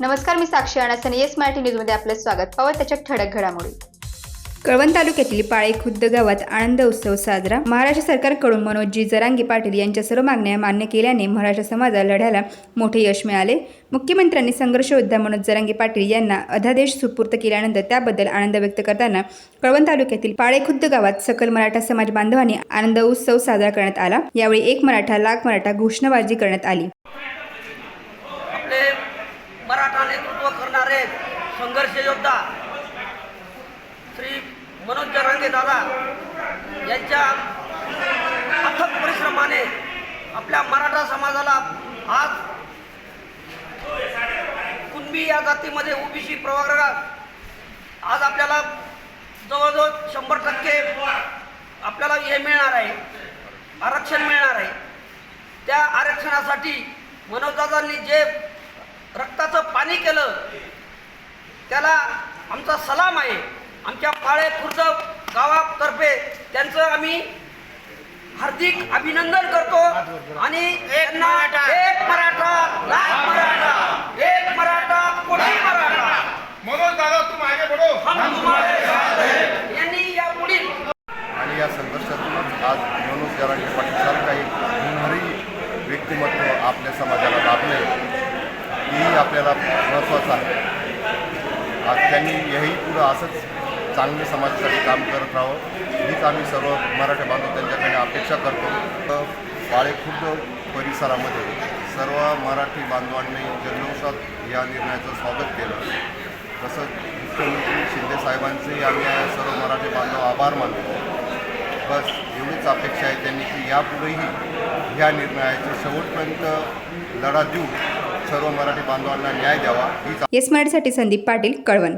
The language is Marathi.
नमस्कार मी साक्षी अणासन येस मराठी न्यूजमध्ये आपलं स्वागत. पाहत त्याच्या ठळक घडामोडी. कळवण तालुक्यातील पाळे खुद्द गावात आनंद उत्सव साजरा. महाराष्ट्र सरकारकडून मनोजजी जरांगी पाटील यांच्या सर्व मागण्या मान्य केल्याने महाराष्ट्र समाजा लढ्याला मोठे यश मिळाले. मुख्यमंत्र्यांनी संघर्ष योद्धा मनोज जरांगी पाटील यांना अध्यादेश सुपूर्त केल्यानंतर त्याबद्दल आनंद व्यक्त करताना कळवण तालुक्यातील पाळे खुद्द गावात सकल मराठा समाज बांधवांनी आनंद उत्सव साजरा करण्यात आला. यावेळी एक मराठा लाख मराठा घोषणाबाजी करण्यात आली. नेतृत्व करणारे संघर्ष योद्धा श्री मनोज जरांगे दादा यांच्या अथक परिश्रमाने आपल्या मराठा समाजाला आज कुणबी या जातीमध्ये ओबीसी प्रवर्गात आज आपल्याला जवळजवळ शंभर टक्के आपल्याला हे मिळणार आहे. आरक्षण मिळणार आहे. त्या आरक्षणासाठी मनोजदादांनी जे रक्ताचं पाणी केलं. त्याला आमचा सलाम आहे. आमच्या पाळे खुर्द गावातर्फे त्यांचं आम्ही हार्दिक अभिनंदन करतो. आणि त्यांना एक मराठा लाख मराठा एक मराठा कोटी मराठा. मनोज दादा तुम आगे बढ़ो हम तुम्हारे साथ हैं. यांनी या पुढील. आणि या संघर्षातूनच आज मनोज जरांगे पाटील सारखा एक गुणहरी व्यक्तिमत्व आपल्या समाजाला लाभले हेही आपल्याला महत्त्वाचं आहे. आज त्यांनी हेही पुढं असंच चांगले समाजासाठी काम करत राहावं. हीच आम्ही सर्व मराठी बांधव त्यांच्याकडे अपेक्षा करतो. बाळेखुर्द परिसरामध्ये सर्व मराठी बांधवांनी जल्लोषात या निर्णयाचं स्वागत केलं. तसंच मुख्यमंत्री शिंदेसाहेबांचेही आम्ही सर्व मराठी बांधव आभार मानतो. बस एवढीच अपेक्षा आहे त्यांनी की यापुढेही ह्या निर्णयाचे शेवटपर्यंत लढा देऊ. सर्व मराठी बांधवांना न्याय द्यावा येस मराठीसाठी संदीप पाटील कळवण.